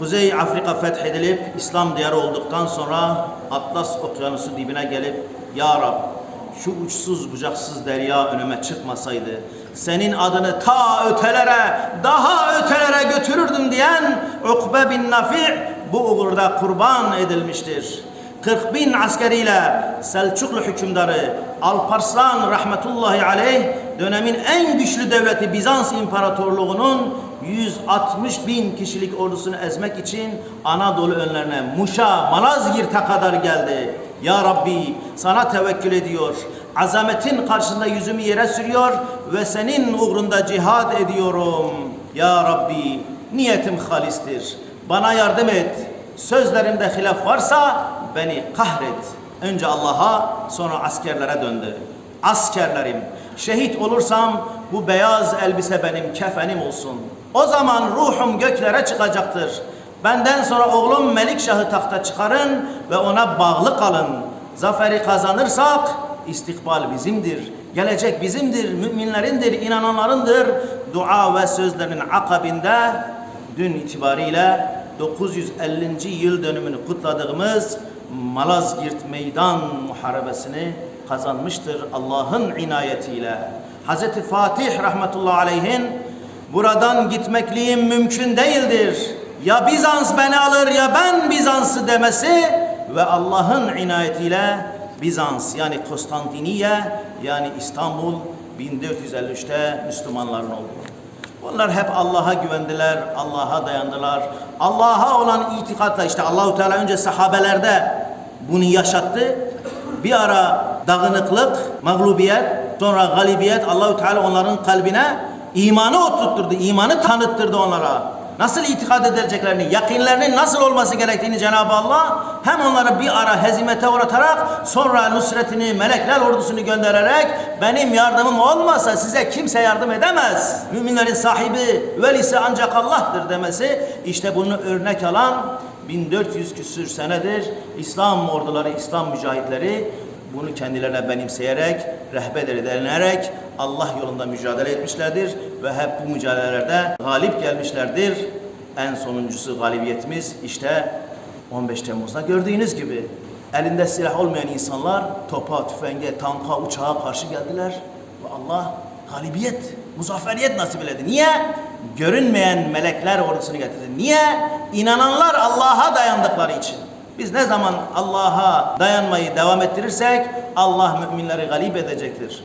Kuzey Afrika fethedilip İslam diyarı olduktan sonra Atlas Okyanusu dibine gelip Ya Rab şu uçsuz bucaksız derya önüme çıkmasaydı senin adını ta ötelere daha ötelere götürürdüm diyen Ukbe bin Nafi bu uğurda kurban edilmiştir. 40 bin askeriyle Selçuklu hükümdarı Alparslan rahmetullahi aleyh dönemin en güçlü devleti Bizans İmparatorluğu'nun 160 bin kişilik ordusunu ezmek için Anadolu önlerine Muş'a, Malazgirt'e kadar geldi. Ya Rabbi sana tevekkül ediyor. Azametin karşısında yüzümü yere sürüyor ve senin uğrunda cihad ediyorum. Ya Rabbi niyetim halistir. Bana yardım et. Sözlerimde hilaf varsa beni kahret. Önce Allah'a sonra askerlere döndü. Askerlerim şehit olursam bu beyaz elbise benim kefenim olsun. O zaman ruhum göklere çıkacaktır. Benden sonra oğlum Melikşah'ı tahta çıkarın ve ona bağlı kalın. Zaferi kazanırsak istikbal bizimdir. Gelecek bizimdir, müminlerindir, inananlarındır. Dua ve sözlerinin akabinde dün itibariyle 950. yıl dönümünü kutladığımız Malazgirt Meydan Muharebesini kazanmıştır Allah'ın inayetiyle. Hz. Fatih rahmetullahi aleyhin buradan gitmekliğim mümkün değildir. Ya Bizans beni alır ya ben Bizans'ı demesi ve Allah'ın inayetiyle Bizans yani Konstantiniye yani İstanbul 1453'te Müslümanların oldu. Onlar hep Allah'a güvendiler, Allah'a dayandılar. Allah'a olan itikatla işte Allahu Teala önce sahabelerde bunu yaşattı. Bir ara dağınıklık, mağlubiyet, sonra galibiyet Allahu Teala onların kalbine imanı oturtturdu, imanı tanıttırdı onlara. Nasıl itikad edileceklerini, yakinlerinin nasıl olması gerektiğini Cenab-ı Allah hem onları bir ara hezimete uğratarak sonra nusretini, melekler ordusunu göndererek benim yardımım olmasa size kimse yardım edemez. Müminlerin sahibi, velisi ancak Allah'tır demesi işte bunu örnek alan 1400 küsür senedir İslam orduları, İslam mücahitleri bunu kendilerine benimseyerek, rehber edilerek Allah yolunda mücadele etmişlerdir ve hep bu mücadelelerde galip gelmişlerdir. En sonuncusu galibiyetimiz işte 15 Temmuz'da gördüğünüz gibi elinde silah olmayan insanlar topa, tüfenge, tanka, uçağa karşı geldiler ve Allah galibiyet, muzafferiyet nasip eyledi. Niye? Görünmeyen melekler ordusunu getirdi. Niye? İnananlar Allah'a dayandıkları için. Biz ne zaman Allah'a dayanmayı devam ettirirsek Allah müminleri galip edecektir.